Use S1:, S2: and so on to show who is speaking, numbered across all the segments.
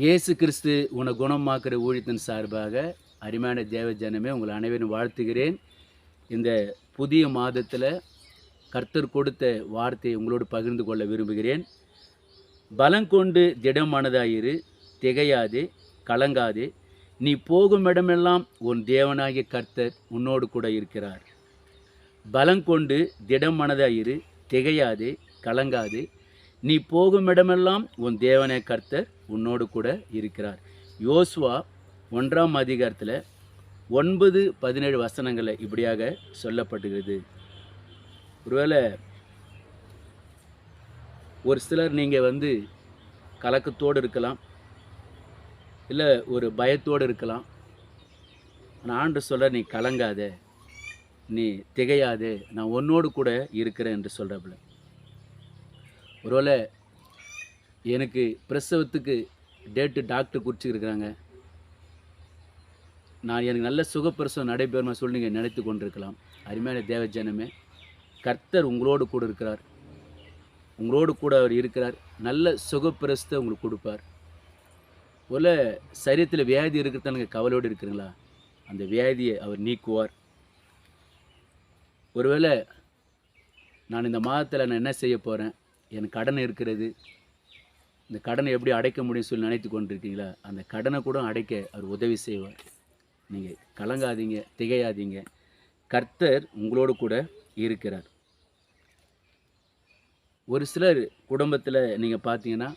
S1: இயேசு கிறிஸ்து உன்னை குணமாக்குற ஊழியத்தின் சார்பாக அருமையான தேவ ஜனமே உங்கள் அனைவரும் வாழ்த்துகிறேன். இந்த புதிய மாதத்தில் கர்த்தர் கொடுத்த வார்த்தையை உங்களோடு பகிர்ந்து கொள்ள விரும்புகிறேன். பலம் கொண்டு திடமானதாயிரு திகையாதே கலங்காதே. நீ போகும் இடமெல்லாம் உன் தேவனாகிய கர்த்தர் உன்னோடு கூட இருக்கிறார். பலம் கொண்டு திடமானதாயிரு திகையாதே கலங்காதே. நீ போகும் இடமெல்லாம் உன் தேவனே கர்த்தர் உன்னோடு கூட இருக்கிறார். யோசுவா ஒன்றாம் அதிகாரத்தில் ஒன்பது பதினேழு வசனங்களில் இப்படியாக சொல்லப்படுகிறது ஒருவேளை ஒரு சிலர் நீங்கள் வந்து கலக்கத்தோடு இருக்கலாம் இல்லை ஒரு பயத்தோடு இருக்கலாம். ஆனால் ஆண்டு சொல்ல நீ கலங்காத நீ திகையாதே நான் உன்னோடு கூட இருக்கிறேன் என்று சொல்கிறப்பல ஒருவேளை எனக்கு பிரசவத்துக்கு டேட்டு டாக்டர் குறிச்சிருக்கிறாங்க. நான் எனக்கு நல்ல சுகப்பிரசவம் நடைபெறுமா சொல்லி நீங்கள் நினைத்து கொண்டிருக்கலாம். அருமையான தேவஜனமே கர்த்தர் உங்களோடு கூட இருக்கிறார். உங்களோடு கூட அவர் இருக்கிறார். நல்ல சுகப்பிரசத்தை உங்களுக்கு கொடுப்பார். போல் சரீரத்தில் வியாதி இருக்கிறதானுங்க கவலையோடு இருக்கிறீங்களா? அந்த வியாதியை அவர் நீக்குவார். ஒருவேளை நான் இந்த மாதத்தில் நான் என்ன செய்ய போகிறேன் எனக்கு கடன் இருக்கிறது இந்த கடனை எப்படி அடைக்க முடியும் சொல்லி நினைத்து கொண்டிருக்கீங்களா? அந்த கடனை கூட அடைக்க அவர் உதவி செய்வார். நீங்கள் கலங்காதீங்க திகையாதீங்க. கர்த்தர் உங்களோடு கூட இருக்கிறார். ஒரு சிலர் குடும்பத்தில் நீங்கள் பார்த்தீங்கன்னா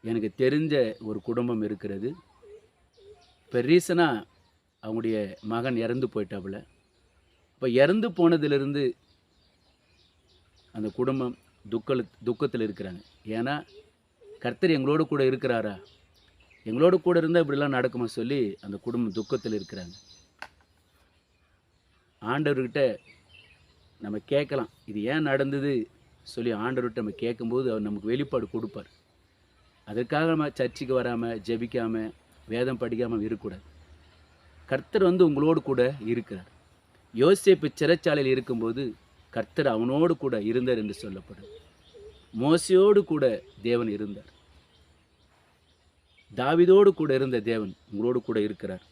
S1: எனக்கு தெரிஞ்ச ஒரு குடும்பம் இருக்கிறது. இப்போ ரீசனாக அவங்களுடைய மகன் இறந்து போயிட்டாப்புல. இப்போ இறந்து போனதிலிருந்து அந்த குடும்பம் துக்கல் துக்கத்தில் இருக்கிறாங்க ஏன்னா கர்த்தர் எங்களோடு கூட இருக்கிறாரா? எங்களோடு கூட இருந்தால் இப்படிலாம் நடக்குமா சொல்லி அந்த குடும்பம் துக்கத்தில் இருக்கிறாங்க ஆண்டவர்கிட்ட நம்ம கேட்கலாம். இது ஏன் நடந்தது சொல்லி ஆண்டவர்கிட்ட நம்ம கேட்கும்போது அவர் நமக்கு வெளிப்பாடு கொடுப்பார். அதற்காக நம்ம சர்ச்சுக்கு வராமல் ஜெபிக்காமல் வேதம் படிக்காமல் இருக்கக்கூடாது. கர்த்தர் வந்து உங்களோடு கூட இருக்கிறார். யோசிப்பு சிறைச்சாலையில் இருக்கும்போது கர்த்தர் அவனோடு கூட இருந்தார் என்று சொல்லப்படும். மோசையோடு கூட தேவன் இருந்தார். தாவிதோடு கூட இருந்த தேவன் உங்களோடு கூட இருக்கிறார்.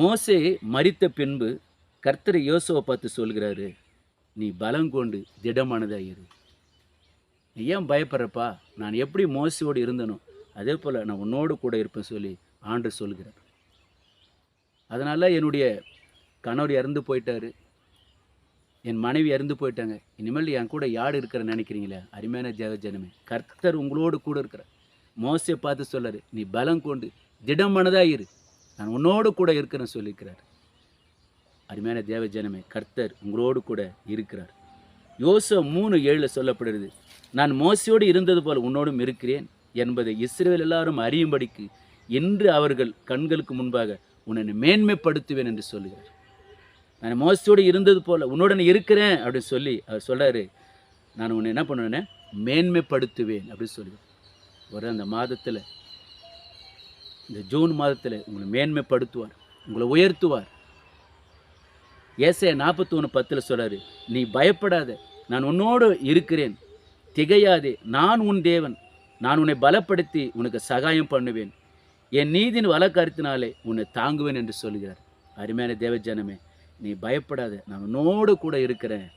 S1: மோசே மறித்த பின்பு கர்த்தர் யோசுவை பார்த்து சொல்கிறாரு நீ பலம் கொண்டு திடமானதாக இரு. நீ ஏன் பயப்படுறப்பா? நான் எப்படி மோசையோடு இருந்தனோ அதே போல் நான் உன்னோடு கூட இருப்பேன் சொல்லி ஆண்டு சொல்கிறார். அதனால் என்னுடைய கணவர் இறந்து போயிட்டாரு. என் மனைவி இறந்து போயிட்டாங்க. இனிமேல் என் கூட யார் இருக்கிற நினைக்கிறீங்களே? அருமையான தேவ ஜனமே கர்த்தர் உங்களோடு கூட இருக்கிறார். மோசையை பார்த்து சொல்லாரு நீ பலம் கொண்டு திடமானதாக இரு. நான் உன்னோடு கூட இருக்கிறேன்னு சொல்லியிருக்கிறார். அருமையான தேவ ஜனமே கர்த்தர் உங்களோடு கூட இருக்கிறார். யோசோ மூணு ஏழில் சொல்லப்படுகிறது நான் மோசையோடு இருந்தது போல் உன்னோடும் இருக்கிறேன் என்பதை இஸ்ரேல் எல்லாரும் அறியும்படிக்கு இன்று அவர்கள் கண்களுக்கு முன்பாக உன்னை மேன்மைப்படுத்துவேன் என்று சொல்லுகிறார். நான் மோசத்தோடு இருந்தது போல் உன்னுடன் இருக்கிறேன் அப்படின்னு சொல்லி அவர் சொல்கிறாரு நான் உன்னை என்ன பண்ணுவேன் மேன்மைப்படுத்துவேன் அப்படின்னு சொல்லுவேன் ஒரு அந்த மாதத்தில் இந்த ஜூன் மாதத்தில் உங்களை மேன்மைப்படுத்துவார் உங்களை உயர்த்துவார். ஏசைய நாற்பத்தி ஒன்று பத்தில் சொல்கிறாரு நீ பயப்படாத நான் உன்னோடு இருக்கிறேன். திகையாதே நான் உன் தேவன். நான் உன்னை பலப்படுத்தி உனக்கு சகாயம் பண்ணுவேன். என் நீதின் வழக்கருத்தினாலே உன்னை தாங்குவேன் என்று சொல்கிறார் அருமையான தேவஜனமே நீ பயப்படாத நான் உன்னோடு கூட இருக்கிறேன்.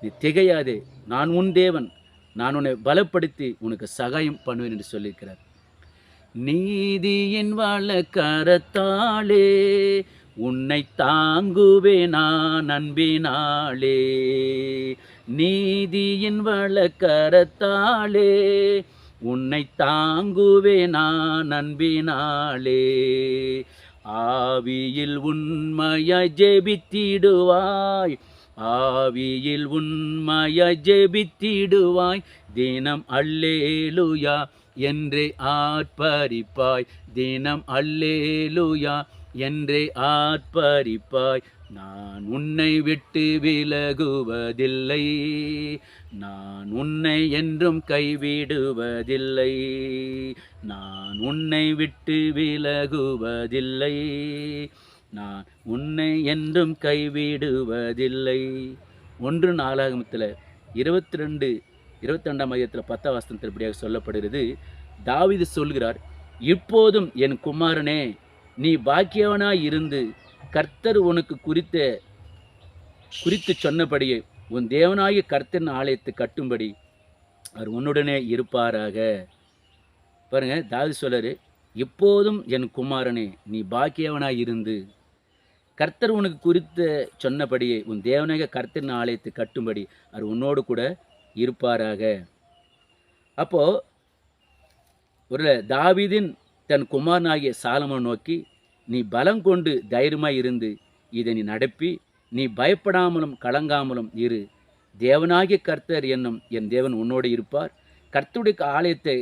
S1: நீ திகையாதே நான் உன் தேவன் நான் உன்னை பலப்படுத்தி உனக்கு சகாயம் பண்ணுவேன் என்று சொல்லியிருக்கிறார். நீதியின் வழக்கரத்தாலே உன்னை தாங்குவே நான் நீதியின் நீதியின் வழக்கரத்தாலே உன்னை தாங்குவே நான் ஆவியில் உண்மையாய் ஜெபித்திடுவாய். ஆவியில் உண்மையாய் ஜெபித்திடுவாய். தினம் அல்லேலுயா. என்றே ஆர்ப்பரிப்பாய். தினம் அல்லேலுயா. என்றே ஆர்ப்பரிப்பாய். நான் உன்னை விட்டு விலகுவதில்லை. நான் உன்னை என்றும் கைவிடுவதில்லை. நான் உன்னை விட்டு விலகுவதில்லை. நான் உன்னை என்றும் கைவிடுவதில்லை. ஒன்று நாளாகமத்தில் இருபத்தி ரெண்டு இருபத்தி ரெண்டாம் மையத்தில் பத்தாம் வசனத்தில் இப்படியாக சொல்லப்படுகிறது. தாவிது சொல்கிறார் இப்போதும் என் குமாரனே நீ பாக்கியவனாய் இருந்து கர்த்தர் உனக்கு குறித்த குறித்து சொன்னபடியே உன் தேவனாகிய கர்த்தன் ஆலயத்தை கட்டும்படி அவர் உன்னுடனே இருப்பாராக. பாருங்க தாவி சொல்லரு இப்போதும் என் குமாரனே நீ பாக்கியவனாய் இருந்து கர்த்தர் உனக்கு குறித்த சொன்னபடியே உன் தேவனாக கர்த்தன் ஆலயத்தை கட்டும்படி அவர் உன்னோடு கூட இருப்பாராக. அப்போது ஒரு தாவிதின் தன் குமாரனாகிய சாலமன் நோக்கி நீ பலம் கொண்டு தைரியமாய் இருந்து இதை நீ நடப்பி. நீ பயப்படாமலும் கலங்காமலும் இரு. தேவனாகிய கர்த்தர் என்னும் என் தேவன் உன்னோடு இருப்பார். கர்த்தருடைய ஆலயத்தை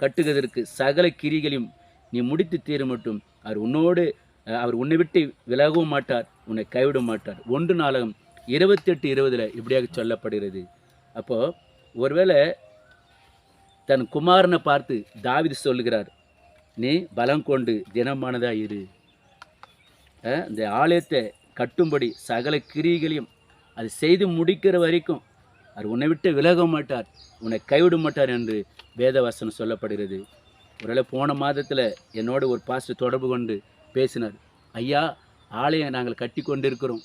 S1: கட்டுகிறதற்கு சகல கிரிகளையும் நீ முடித்து தீர மட்டும் அவர் உன்னோடு அவர் உன்னை விட்டு விலகவும் மாட்டார் உன்னை கைவிட மாட்டார். ஒன்று நாளகம் இருபத்தெட்டு இருபதில் இப்படியாக சொல்லப்படுகிறது. அப்போது ஒருவேளை தன் குமாரனை பார்த்து தாவிது சொல்லுகிறார் நீ பலம் கொண்டு தினமானதாக இரு. இந்த ஆலயத்தை கட்டும்படி சகல கிரிகளையும் அது செய்து முடிக்கிற வரைக்கும் அவர் உன்னை விட்டு விலக மாட்டார் உன்னை கைவிட மாட்டார் என்று வேதவாசனம் சொல்லப்படுகிறது. ஒருவேளை போன மாதத்தில் என்னோட ஒரு பாஸ்டர் தொடர்பு கொண்டு பேசினார் ஐயா ஆலயம் நாங்கள் கட்டி கொண்டிருக்கிறோம்.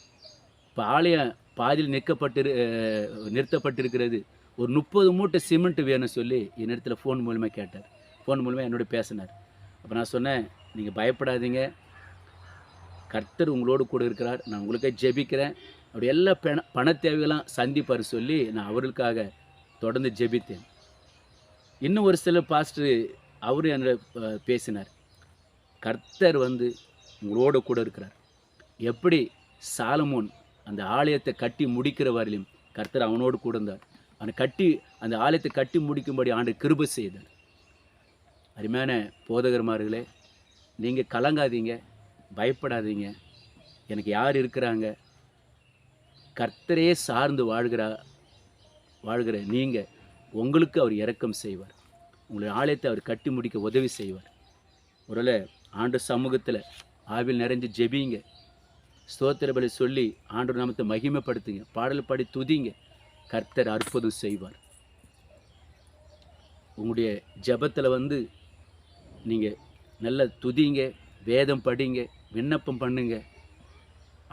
S1: இப்போ ஆலயம் பாதியில் நிற்கப்பட்டு நிறுத்தப்பட்டிருக்கிறது. ஒரு முப்பது மூட்டை சிமெண்ட் வேணும் சொல்லி என்னிடத்துல ஃபோன் மூலமாக கேட்டார். ஃபோன் மூலமாக என்னோட பேசினார். அப்போ நான் சொன்னேன் நீங்கள் பயப்படாதீங்க. கர்த்தர் உங்களோடு கூட இருக்கிறார். நான் உங்களுக்கே ஜெபிக்கிறேன். அப்படி எல்லா பண பண தேவைகளாம் சந்திப்பார் சொல்லி நான் அவர்களுக்காக தொடர்ந்து ஜெபித்தேன். இன்னும் ஒரு சில பாஸ்டர் அவரு என்னோட பேசினார். கர்த்தர் வந்து உங்களோட கூட இருக்கிறார். எப்படி சாலமோன் அந்த ஆலயத்தை கட்டி முடிக்கிற வரையிலும் கர்த்தர் அவனோடு கூட இருந்தார். அவனை கட்டி அந்த ஆலயத்தை கட்டி முடிக்கும்படி ஆண்டு கிருப செய்தார். அருமையான போதகர்மார்களே நீங்கள் கலங்காதீங்க பயப்படாதீங்க. எனக்கு யார் இருக்கிறாங்க? கர்த்தரையே சார்ந்து வாழ்கிறா வாழ்கிற நீங்கள் உங்களுக்கு அவர் இறக்கம் செய்வார். உங்களுடைய ஆலயத்தை அவர் கட்டி முடிக்க உதவி செய்வார். ஒருவேளை ஆண்டு சமூகத்தில் ஆவில் நிறைஞ்சு ஜெபிங்க. ஸ்தோத்திர பலி சொல்லி ஆண்டு நாமத்தை மகிமைப்படுத்துங்க. பாடல் பாடி துதிங்க. கர்த்தர் அற்புதம் செய்வார். உங்களுடைய ஜெபத்தில் வந்து நீங்கள் நல்ல துதிங்க வேதம் படிங்க விண்ணப்பம் பண்ணுங்க.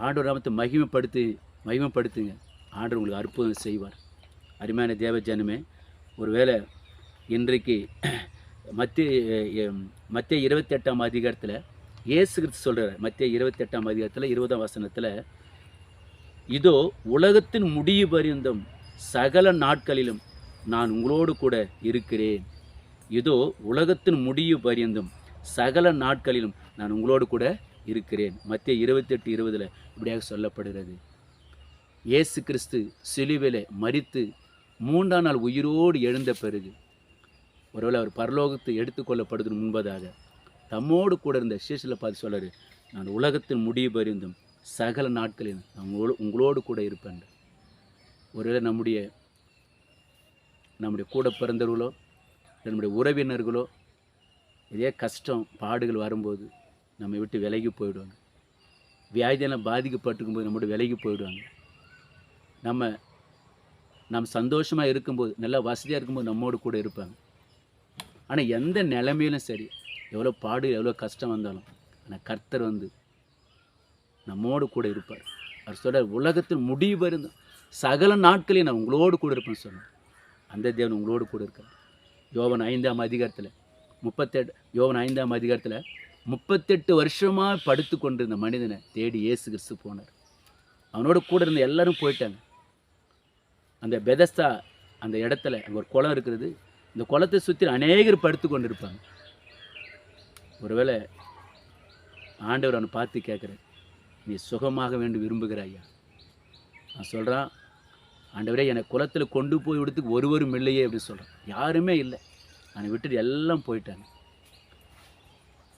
S1: ஆண்டவர் நாமத்தை மகிமைப்படுத்து மகிமைப்படுத்துங்க. ஆண்டவர் உங்களுக்கு அற்புதம் செய்வார். அருமையான தேவ ஜனமே ஒருவேளை இன்றைக்கு மத்திய மத்திய இருபத்தெட்டாம் அதிகாரத்தில் இயேசு கிறிஸ்து சொல்கிறார் மத்திய இருபத்தெட்டாம் அதிகாரத்தில் இருபதாம் வசனத்தில் இதோ உலகத்தின் முடிவு பரிந்தும் சகல நாட்களிலும் நான் உங்களோடு கூட இருக்கிறேன். இதோ உலகத்தின் முடிவு பரியந்தும் சகல நாட்களிலும் நான் உங்களோடு கூட இருக்கிறேன். மத்திய இருபத்தெட்டு இருபதில் இப்படியாக சொல்லப்படுகிறது. இயேசு கிறிஸ்து சிலுவில மறித்து மூன்றாம் நாள் உயிரோடு எழுந்த பிறகு ஒருவேளை அவர் பரலோகத்தை எடுத்துக்கொள்ளப்படுவதற்கு முன்பதாக தம்மோடு கூட இருந்த சீசில் பார்த்து சொல்றாரு நான் உலகத்தின் முடிவு பரிந்தும் சகல நாட்களில் உங்களோடு உங்களோடு கூட இருப்பேன். ஒருவேளை நம்முடைய நம்முடைய கூட பிறந்தவர்களோ நம்முடைய உறவினர்களோ இதே கஷ்டம் பாடுகள் வரும்போது நம்மை விட்டு விலகி போயிடுவாங்க. வியாதியெல்லாம் பாதிக்கப்பட்டிருக்கும் போது நம்மளோட விலகி போயிடுவாங்க. நம்ம நாம் சந்தோஷமாக இருக்கும்போது நல்லா வசதியாக இருக்கும்போது நம்மோடு கூட இருப்பாங்க. ஆனால் எந்த நிலைமையிலும் சரி எவ்வளோ பாடு எவ்வளோ கஷ்டம் வந்தாலும் ஆனால் கர்த்தர் வந்து நம்மோடு கூட இருப்பார். அவர் சொல்றார் உலகத்தில் முடிவு இருந்தும் சகல நாட்களையும் நான் உங்களோடு கூட இருப்பேன்னு சொன்னேன் அந்த தேவன் உங்களோடு கூட இருக்கார். யோவன் ஐந்தாம் அதிகாரத்தில். முப்பத்தெட்டு யோவன் ஐந்தாம் அதிகாரத்தில் முப்பத்தெட்டு வருஷமாக படுத்து கொண்டிருந்த மனிதனை தேடி ஏசு கிறிஸ்து போனார். அவனோட கூட இருந்த எல்லாரும் போயிட்டாங்க. அந்த பெதஸ்தா அந்த இடத்துல அங்கே ஒரு குளம் இருக்கிறது இந்த குளத்தை சுற்றி அநேகர் படுத்து கொண்டு இருப்பாங்க ஒருவேளை ஆண்டவர் அவனை பார்த்து கேட்குறார் நீ சுகமாக வேண்டும் விரும்புகிறாயா? நான் சொல்கிறான் ஆண்டவரே என்னை குளத்தில் கொண்டு போய் விடுறதுக்கு ஒருவரும் இல்லையே அப்படின்னு சொல்கிறான் யாருமே இல்லை. அவனை விட்டுட்டு எல்லாம் போயிட்டாங்க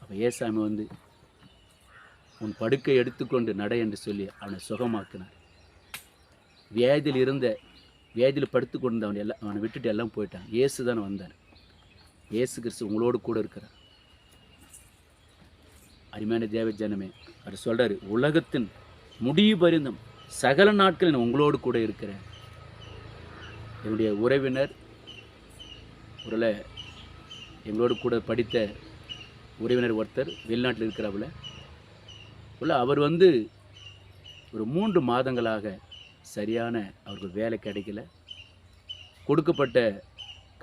S1: அப்போ ஏசாமி வந்து உன் படுக்கை எடுத்துக்கொண்டு நட என்று சொல்லி அவனை சுகமாக்கினார். வியாதியில் இருந்த வியாதியில் படுத்து கொண்டு அவன் எல்லாம் அவனை விட்டுட்டு எல்லாம் போயிட்டான். இயேசு தானே வந்தார். இயேசு கிறிஸ்து உங்களோடு கூட இருக்கிறார். அருமையான தேவ ஜனமே அவர் சொல்கிறார் உலகத்தின் முடிவு பரிந்தும் சகல நாட்களில் நான் உங்களோடு கூட இருக்கிறேன். என்னுடைய உறவினர் ஒருவேளை எங்களோடு கூட படித்த உறவினர் ஒருத்தர் வெளிநாட்டில் இருக்கிறாப்புல. உள்ள அவர் வந்து ஒரு மூன்று மாதங்களாக சரியான அவருக்கு வேலை கிடைக்கல. கொடுக்கப்பட்ட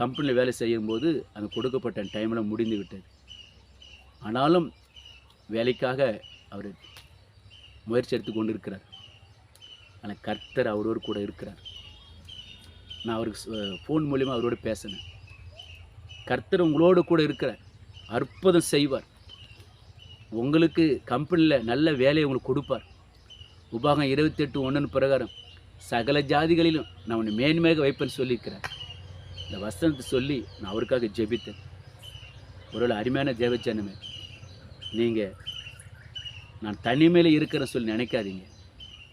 S1: கம்பெனியில் வேலை செய்யும்போது அந்த கொடுக்கப்பட்ட டைமில் முடிந்து விட்டது. ஆனாலும் வேலைக்காக அவர் முயற்சி எடுத்து கொண்டு இருக்கிறார் ஆனால் கர்த்தர் அவரோடு கூட இருக்கிறார். நான் அவருக்கு ஃபோன் மூலிமா அவரோடு பேசினேன். கர்த்தர் உங்களோடு கூட இருக்கிறார் அற்புதம் செய்வார். உங்களுக்கு கம்பெனியில் நல்ல வேலையை உங்களுக்கு கொடுப்பார். உபாகம் இருபத்தெட்டு ஒன்றுன்னு பிரகாரம் சகல ஜாதிகளிலும் நான் உன்னை மேன்மையாக வைப்பேன்னு சொல்லியிருக்கிறேன் இந்த வசனத்தை சொல்லி நான் அவருக்காக ஜெபித்தேன். ஒருவேளை அருமையான தேவச்சனமே நீங்கள் நான் தனிமையில் இருக்கிறேன்னு சொல்லி நினைக்காதீங்க.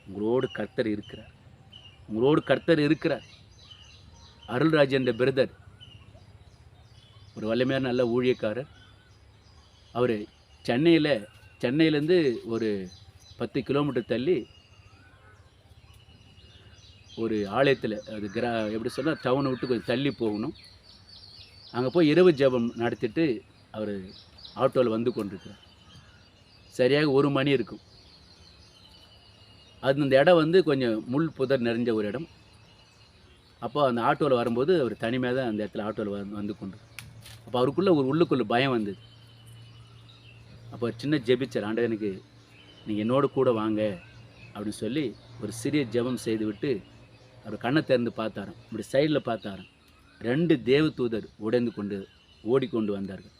S1: உங்களோடு கர்த்தர் இருக்கிறார். உங்களோடு கர்த்தர் இருக்கிறார். அருள்ராஜ் என்ற பிரதர் ஒரு வல்லமையான நல்ல ஊழியக்காரர். அவர் சென்னையில் சென்னையிலேருந்து ஒரு பத்து கிலோமீட்டர் தள்ளி ஒரு ஆலயத்தில் அது கிரா எப்படி சொன்னால் டவுனை விட்டு கொஞ்சம் தள்ளி போகணும். அங்கே போய் இரவு ஜெபம் நடத்திட்டு அவர் ஆட்டோவில் வந்து கொண்டிருக்கிறார். சரியாக ஒரு மணி இருக்கும். அது இந்த இடம் வந்து கொஞ்சம் முள் புதர் நிறைஞ்ச ஒரு இடம். அப்போ அந்த ஆட்டோவில் வரும்போது அவர் தனிமையாக தான் அந்த இடத்துல ஆட்டோவில் வந்து வந்து கொண்டு அப்போ அவருக்குள்ளே ஒரு உள்ளுக்குள்ள பயம் வந்தது. அப்போ ஒரு சின்ன ஜெபிச்சார் ஆண்டவர் எனக்கு நீங்கள் என்னோட கூட வாங்க அப்படின்னு சொல்லி ஒரு சிறிய ஜெபம் செய்து விட்டு அவர் கண்ணை திறந்து பார்த்தாராம். இப்படி சைடில் பார்த்தாராம். ரெண்டு தேவ தூதர் உடைந்து கொண்டு ஓடிக்கொண்டு வந்தார்கள்.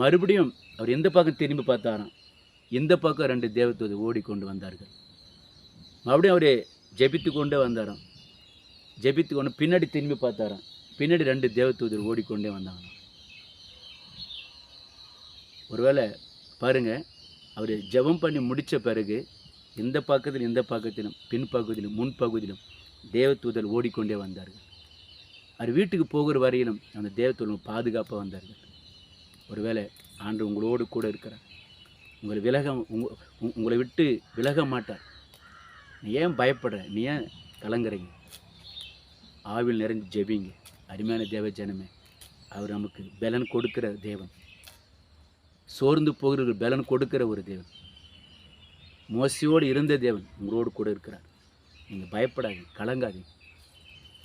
S1: மறுபடியும் அவர் எந்த பக்கம் திரும்பி பார்த்தாராம் இந்த பக்கம் ரெண்டு தேவ தூதர் ஓடிக்கொண்டு வந்தார்கள். மறுபடியும் அவரே ஜெபித்து கொண்டே வந்தாராம். ஜெபித்து கொண்டு பின்னாடி திரும்பி பார்த்தாராம். பின்னாடி ரெண்டு தேவதூதர் ஓடிக்கொண்டே வந்தாங்க ஒருவேளை பாருங்கள் அவர் ஜெபம் பண்ணி முடித்த பிறகு இந்த பக்கத்தில் இந்த பக்கத்திலும் பின்பகுதியிலும் முன்பகுதியிலும் தேவதூதர் ஓடிக்கொண்டே வந்தார்கள். அவர் வீட்டுக்கு போகிற வரையிலும் அந்த தேவதூதர் பாதுகாப்பாக வந்தார்கள். ஒருவேளை ஆண்டு உங்களோடு கூட இருக்கிறார். உங்களை விலக உங்க உங்களை விட்டு விலக மாட்டார். நீ ஏன் பயப்படுற? நீ ஏன் கலங்குறீங்க? ஆவில் நிறைஞ்சு ஜெபிங்க. அருமையான தேவ ஜனமே அவர் நமக்கு பலன் கொடுக்கிற தேவன். சோர்ந்து போகிற பலன் கொடுக்கிற ஒரு தேவன். மோசியோடு இருந்த தேவன் உங்களோடு கூட இருக்கிறார். நீங்கள் பயப்படாதீங்க கலங்காதீங்க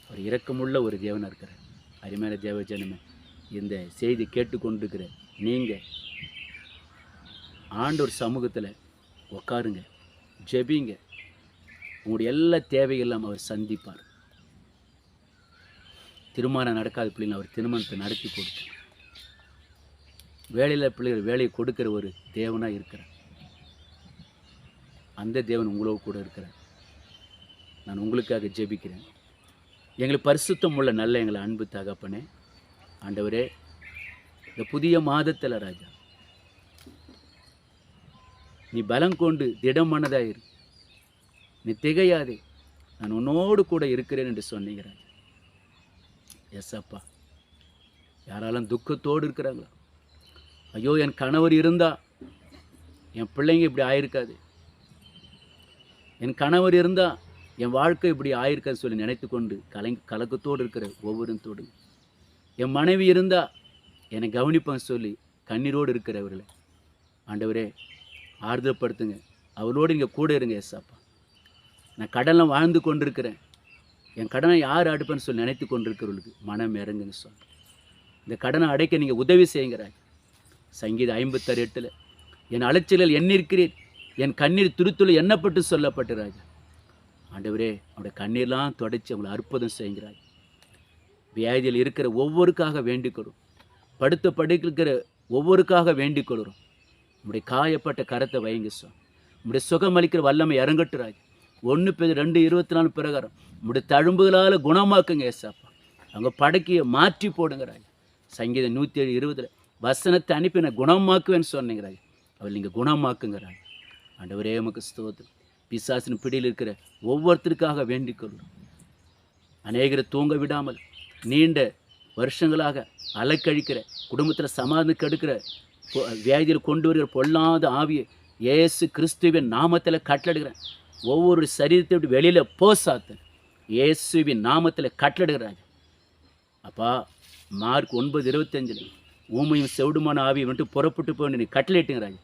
S1: அவர் இரக்கமுள்ள ஒரு தேவனாக இருக்கிறார். அருமையான தேவ ஜனமே இந்த செய்தி கேட்டுக்கொண்டிருக்கிற நீங்கள் ஆண்டோர் சமூகத்தில் உட்காருங்க ஜெபிங்க. உங்களுடைய எல்லா தேவையெல்லாம் அவர் சந்திப்பார். திருமணம் நடக்காத பிள்ளைங்க. அவர் திருமணத்தை நடத்தி கொடுத்து. வேலையில் பிள்ளைகள் வேலையை கொடுக்கிற ஒரு தேவனாக இருக்கிறார். அந்த தேவன் உங்களோடு கூட இருக்கிறார். நான் உங்களுக்காக ஜெபிக்கிறேன். எங்களுக்கு பரிசுத்தம் உள்ள நல்ல எங்களை அன்பு தகப்பனே. ஆண்டவரே இந்த புதிய மாதத்தில் ராஜா நீ பலம் கொண்டு திடமானதாயிரு நீ திகையாதே. நான் உன்னோடு கூட இருக்கிறேன் என்று சொன்னீங்க ராஜா. எஸ் அப்பா யாராலும் துக்கத்தோடு இருக்கிறாங்களா? ஐயோ என் கணவர் இருந்தா என் பிள்ளைங்க இப்படி ஆயிருக்காது. என் கணவர் இருந்தால் என் வாழ்க்கை இப்படி ஆயிருக்காது சொல்லி நினைத்து கொண்டு கலை கலக்கத்தோடு இருக்கிற ஒவ்வொருத்தோடு என் மனைவி இருந்தால் என்னை கவனிப்பேன் சொல்லி கண்ணீரோடு இருக்கிறவர்களை. ஆண்டவரே ஆறுதல்படுத்துங்க. அவரோடு இங்கே கூட இருங்க எஸ் அப்பா நான் கடலில் வாழ்ந்து கொண்டிருக்கிறேன். என் கடனை யார் அடுப்பேன்னு சொல்லி நினைத்து கொண்டிருக்கிறவர்களுக்கு மனம் இறங்குன்னு சொல். இந்த கடனை அடைக்க நீங்கள் உதவி செய்யுங்கிறாய். சங்கீதம் ஐம்பத்தாறு எட்டில் என் அலைச்சலில் எண்ணிருக்கிறேன் என் கண்ணீர் துருத்துள்ள எண்ணப்பட்டு சொல்லப்பட்டு ராஜா ஆண்டவரே அவருடைய கண்ணீர்லாம் தொடச்சி அவங்களை அற்புதம் செய்கிறாய் வியாதியில் இருக்கிற ஒவ்வொருக்காக வேண்டிக்கொள்ளும். படுத்த படுக்கிற ஒவ்வொருக்காக வேண்டிக் கொள்கிறோம் காயப்பட்ட கரத்தை வைங்க சுவாமி உம்முடைய சுகமளிக்கிற வல்லமை இறங்கட்டு ராஜா ஒன்று பேர் ரெண்டு இருபத்தி நாலு பிரகாரம். நம்முடைய தழும்புகளால் குணமாக்குங்க ஏசாப்பா. அவங்க படக்கையை மாற்றி போடுங்கிறாங்க. சங்கீதம் நூற்றி ஏழு இருபதுல வசனத்தை அனுப்பி நான் குணமாக்குவேன்னு சொன்னீங்கிறாங்க. அவள் நீங்கள் குணமாக்குங்கிறாங்க. ராஜா ஆண்டவரே உமக்கு ஸ்தோத்திரம். பிசாசின் பிடியில் இருக்கிற ஒவ்வொருத்தருக்காக வேண்டிக் கொள்ளும் அநேகரை தூங்க விடாமல் நீண்ட வருஷங்களாக அலைக்கழிக்கிற குடும்பத்தில் சமாதி கெடுக்கிற வியாதியில் கொண்டு வருகிற பொல்லாத ஆவியை இயேசு கிறிஸ்துவின் நாமத்தில் கட்டளிடுகிறேன் ஒவ்வொரு சரீரத்தை விட்டு வெளியில் போ சாத்தன். இயேசுவின் நாமத்தில் கட்டளிடுகிறாங்க அப்பா மார்க் ஒன்பது இருபத்தஞ்சில் ஊமையும் செவிடுமான ஆவி வந்துட்டு புறப்பட்டு போய் நீ கட்டளைட்டுங்கிறாங்க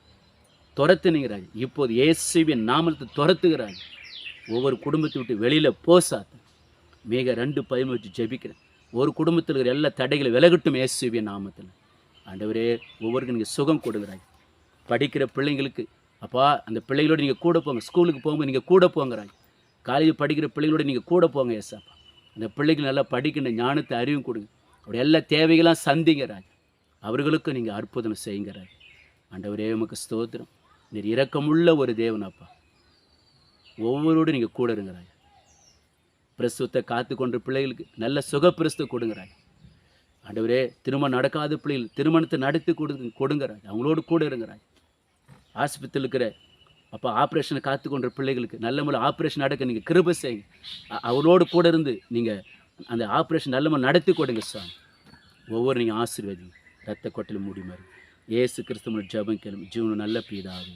S1: துரத்துனீங்கிறாங்க இப்போது இயேசுவின் நாமத்தை துரத்துகிறாங்க ஒவ்வொரு குடும்பத்தை விட்டு வெளியில் போ சாத்தன். மிக ரெண்டு பதிமூச்சு ஜெபிக்கிறேன். ஒரு குடும்பத்தில் இருக்கிற எல்லா தடைகளை விலகட்டும் இயேசுவின் நாமத்தில். ஆண்டவரே ஒவ்வொருக்கும் நீங்கள் சுகம் கொடுக்குறாங்க படிக்கிற பிள்ளைங்களுக்கு அப்பா அந்த பிள்ளைகளோட நீங்கள் கூட போங்க. ஸ்கூலுக்கு போகும்போது நீங்கள் கூட போங்கிறாங்க காலேஜ் படிக்கிற பிள்ளைகளோட நீங்கள் கூட போங்க ஏசாப்பா. அந்த பிள்ளைகள் நல்லா படிக்கின்ற ஞானத்தை அறிவும் கொடுங்க. அப்படி எல்லா தேவைகளாம் சந்திங்கிறாங்க அவர்களுக்கும் நீங்கள் அற்புதம் செய்யுங்கிறாங்க ஆண்டவரே உமக்கு ஸ்தோத்திரம். நீர் இரக்கமுள்ள ஒரு தேவனாப்பா. ஒவ்வொருவரோடு நீங்கள் கூட இருங்கிறாங்க பிரசுவத்தை காத்து கொண்ட பிள்ளைகளுக்கு நல்ல சுகப்பிரஸ்து கொடுங்கிறாங்க ஆண்டவரே திருமணம் நடக்காத பிள்ளைகள் திருமணத்தை நடத்தி கொடு கொடுங்கிறாங்க அவங்களோடு கூட இருங்கிறாங்க ஆஸ்பத்திரியில் இருக்கிற அப்போ ஆப்ரேஷனை காத்து கொண்ட பிள்ளைகளுக்கு நல்ல முறை ஆப்ரேஷன் நடக்க நீங்கள் கிருப செய்யுங்க. அவரோடு கூட இருந்து நீங்கள் அந்த ஆப்ரேஷன் நல்ல முறை நடத்தி கொடுங்க சாமி. ஒவ்வொரு நீங்கள் ஆசீர்வதிங்க. ரத்த கொட்டில் மூடி மாதிரி ஏசு கிறிஸ்துவ ஜபம் கேளும். ஜீவனம் நல்ல பீதாவே.